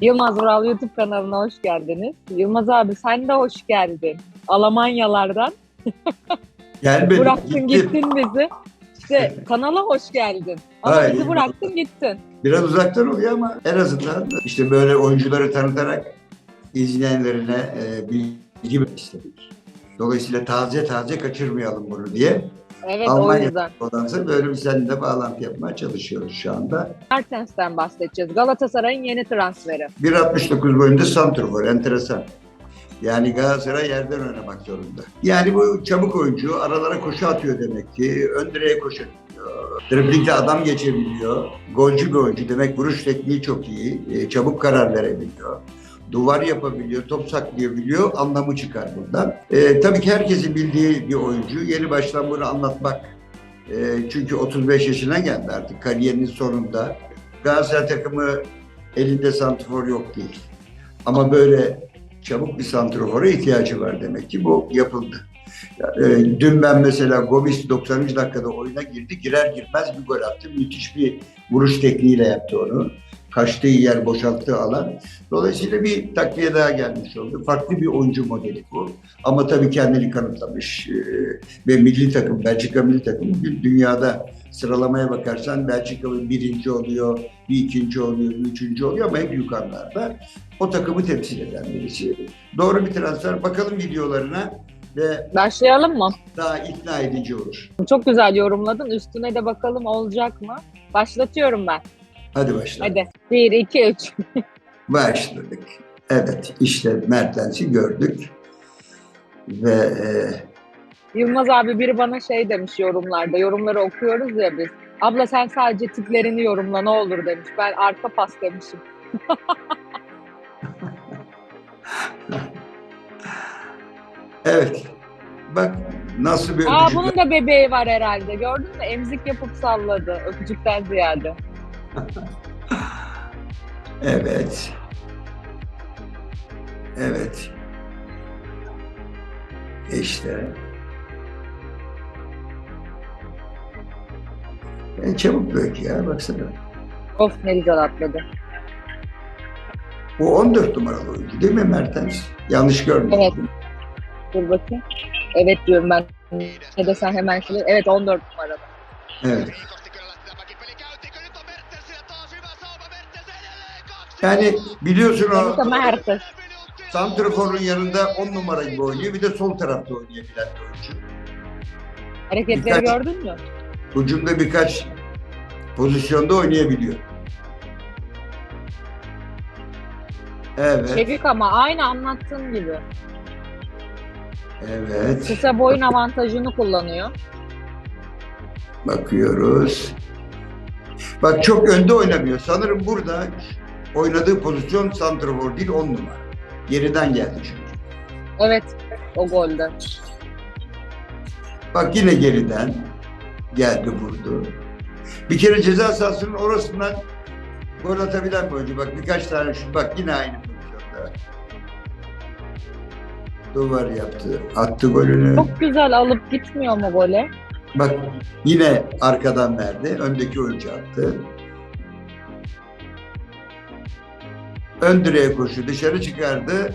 Yılmaz Vural YouTube kanalına hoş geldiniz. Yılmaz abi sen de hoş geldin. Almanyalardan. Gelmedim. Bıraktın gittim. gittin bizi. İşte kanala hoş geldin. Ama Ay, bizi bıraktın gittin. Biraz uzaktan oluyor ama en azından işte böyle oyuncuları tanıtarak izleyenlerine e, bilgi istedik. Dolayısıyla taze taze kaçırmayalım bunu diye. Evet o Almanya yüzden. odansa böyle bir seninle bağlantı yapmaya çalışıyoruz şu anda. Mertens'ten bahsedeceğiz. Galatasaray'ın yeni transferi. 1.69 boyunda santrfor, enteresan. Yani Galatasaray yerden oynamak zorunda. Yani bu çabuk oyuncu aralara koşu atıyor demek ki. Ön direğe koşabiliyor. Driblingde adam geçebiliyor. Golcü bir oyuncu demek vuruş tekniği çok iyi. E, çabuk karar verebiliyor. Duvar yapabiliyor, top saklayabiliyor. Anlamı çıkar buradan. E, tabii ki herkesin bildiği bir oyuncu. Yeni baştan bunu anlatmak. E, çünkü 35 yaşına geldi artık kariyerinin sonunda. Galatasaray takımı elinde santrfor yok değil. Ama böyle çabuk bir santrofora ihtiyacı var demek ki bu yapıldı. Ya, e, dün ben mesela Gomis 90. dakikada oyuna girdi. Girer girmez bir gol attı. Müthiş bir vuruş tekniğiyle yaptı onu. Kaçtığı yer, boşalttığı alan. Dolayısıyla bir takviye daha gelmiş oldu. Farklı bir oyuncu modeli bu. Ama tabii kendini kanıtlamış. E, ve milli takım, Belçika milli takım bugün dünyada sıralamaya bakarsan Belçika bir birinci oluyor, bir ikinci oluyor, bir üçüncü oluyor ama hep yukarılarda. O takımı temsil eden birisi. Doğru bir transfer. Bakalım videolarına ve Başlayalım mı? daha ikna edici olur. Çok güzel yorumladın. Üstüne de bakalım olacak mı? Başlatıyorum ben. Hadi başla. Hadi. 1, 2, 3. Başladık. Evet, işte Mertens'i gördük. Ve e, Yılmaz abi biri bana şey demiş yorumlarda. Yorumları okuyoruz ya biz. Abla sen sadece tiplerini yorumla ne olur demiş. Ben arka pas demişim. evet, bak nasıl bir Aa öpücük. bunun da bebeği var herhalde. Gördün mü? Emzik yapıp salladı. Öpücükten ziyade. Evet. Evet. İşte. E, çabuk böyle ya baksana. Of ne güzel atladı. Bu 14 numaralı oyuncu değil mi Mertens? Yanlış görmedim. Evet. Dur bakayım. Evet diyorum ben. Ne desen hemen söyle. Evet 14 numarada. Evet. Yani biliyorsun o. Santrafor'un yanında 10 numara gibi oynuyor. Bir de sol tarafta oynayabilen bir oyuncu. Hareketleri Birkaç- gördün mü? Hücumda birkaç pozisyonda oynayabiliyor. Evet, Çevik ama aynı anlattığım gibi. evet. Kısa boyun avantajını kullanıyor. Bakıyoruz. Bak çok önde oynamıyor. Sanırım burada oynadığı pozisyon santrafor değil 10 numara. Geriden geldi çünkü. Evet o golde. Bak yine geriden geldi vurdu. Bir kere ceza sahasının orasından gol atabilen bir oyuncu. Bak birkaç tane şu bak yine aynı pozisyonda. Duvar yaptı. Attı golünü. Çok güzel alıp gitmiyor mu gole? Bak yine arkadan verdi. Öndeki oyuncu attı. Ön direğe koşu dışarı çıkardı.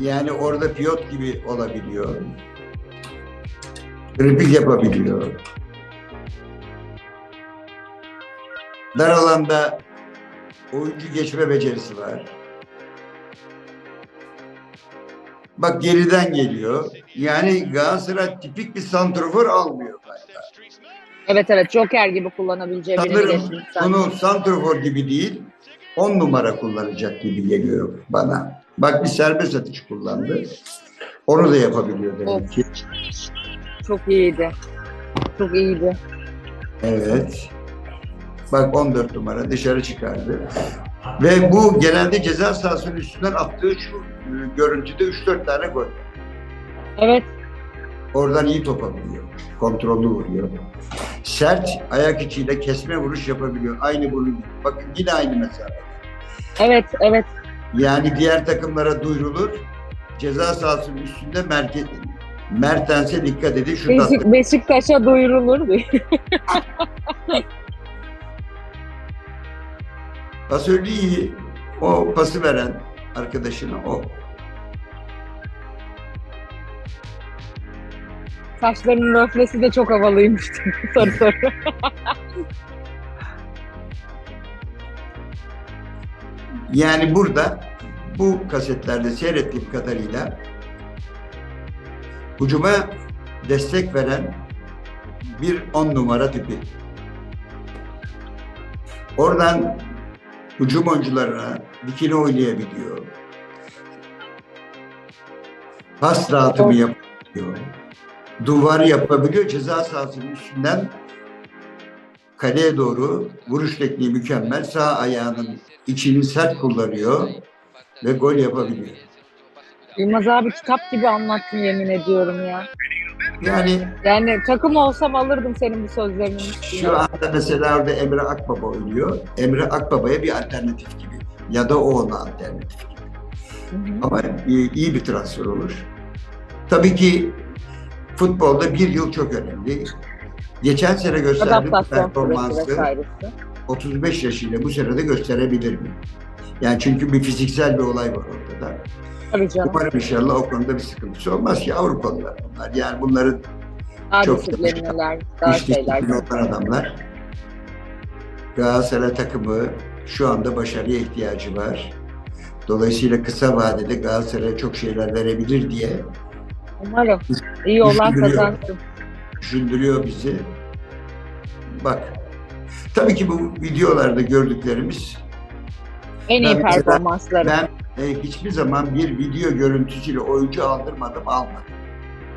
Yani orada piyot gibi olabiliyor. Dribble yapabiliyor. Dar alanda oyuncu geçme becerisi var. Bak geriden geliyor. Yani Galatasaray tipik bir santrofor almıyor galiba. Evet evet Joker gibi kullanabileceği Sanırım geçmiş sen. bunu santrofor gibi değil, 10 numara kullanacak gibi geliyor bana. Bak bir serbest atış kullandı. Onu da yapabiliyor demek ki. Çok iyiydi. Çok iyiydi. Evet. Bak 14 numara dışarı çıkardı. Ve bu genelde ceza sahasının üstünden attığı şu e, görüntüde 3-4 tane gol. Evet Oradan iyi top atıyor. Kontrollü vuruyor. Sert ayak içiyle kesme vuruş yapabiliyor. Aynı bunun gibi. Bakın yine aynı mesafe. Evet evet. Yani diğer takımlara duyurulur. Ceza sahasının üstünde merkez Mertens'e dikkat edin. Şurada Beşik, Beşiktaş'a duyurulur diye. Pasörlü iyi. O pası veren arkadaşına o. Saçlarının röflesi de çok havalıymış. sarı sarı. Yani burada bu kasetlerde seyrettiğim kadarıyla hücuma destek veren bir on numara tipi. Oradan hücum oyuncularına dikine oynayabiliyor. Pas dağıtımı yapabiliyor. Duvar yapabiliyor. Ceza sahasının üstünden kaleye doğru vuruş tekniği mükemmel. Sağ ayağının içini sert kullanıyor ve gol yapabiliyor. Yılmaz abi kitap gibi anlattın yemin ediyorum ya. Yani Yani takım olsam alırdım senin bu sözlerinin üstüne. şu anda mesela orada Emre Akbaba oynuyor. Emre Akbaba'ya bir alternatif gibi. Ya da o ona alternatif gibi. Hı hı. Ama iyi, iyi bir transfer olur. Tabii ki futbolda bir yıl çok önemli. Geçen sene gösterdiği performansı vesairesi. 35 yaşıyla bu sene de gösterebilir mi? Yani çünkü bir fiziksel bir olay var ortada. Tabii canım. Umarım inşallah o konuda bir sıkıntısı olmaz ki Avrupalılar bunlar. Yani bunların Daha çok disiplinliler, daha şeyler. olan adamlar. Galatasaray takımı şu anda başarıya ihtiyacı var. Dolayısıyla kısa vadede Galatasaray'a çok şeyler verebilir diye Umarım. İyi olan kazansın. Düşündürüyor bizi. Bak, tabii ki bu videolarda gördüklerimiz En iyi Ben performansları. ben e, hiçbir zaman bir video görüntüsüyle oyuncu aldırmadım, almadım.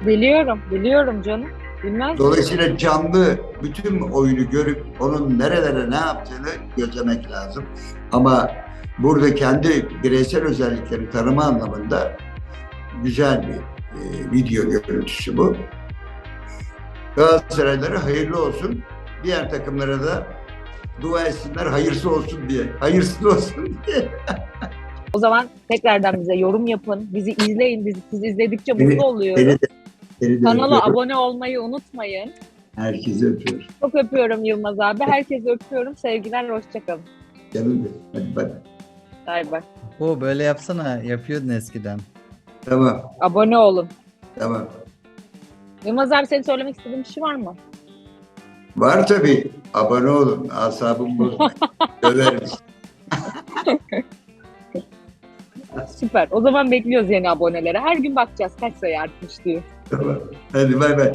Biliyorum, biliyorum canım. Bilmez? Dolayısıyla canlı bütün oyunu görüp onun nerelere ne yaptığını gözlemek lazım. Ama burada kendi bireysel özellikleri tanıma anlamında güzel bir e, video görüntüsü bu. Galatasaraylara hayırlı olsun. Diğer takımlara da dua etsinler hayırsız olsun diye. Hayırsız olsun diye. O zaman tekrardan bize yorum yapın. Bizi izleyin. Bizi siz izledikçe Beni- mutlu oluyoruz. Seni de, seni de Kanala öpüyorum. abone olmayı unutmayın. Herkese öpüyorum. Çok öpüyorum Yılmaz abi. Herkese öpüyorum. Sevgiler, hoşçakalın. Canım benim. Hadi bay. Bay bay. O böyle yapsana yapıyordun eskiden. Tamam. Abone olun. Tamam. Yılmaz abi senin söylemek istediğin bir şey var mı? Var tabii. Abone olun. Asabım bozmayın. Döveriz. Süper. O zaman bekliyoruz yeni abonelere. Her gün bakacağız kaç sayı artmış diye. Tamam. Hadi bay bay.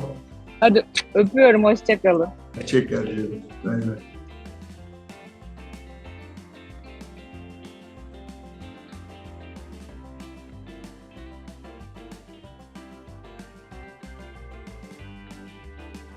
Hadi öpüyorum. Hoşçakalın. Ederim. Bay bay.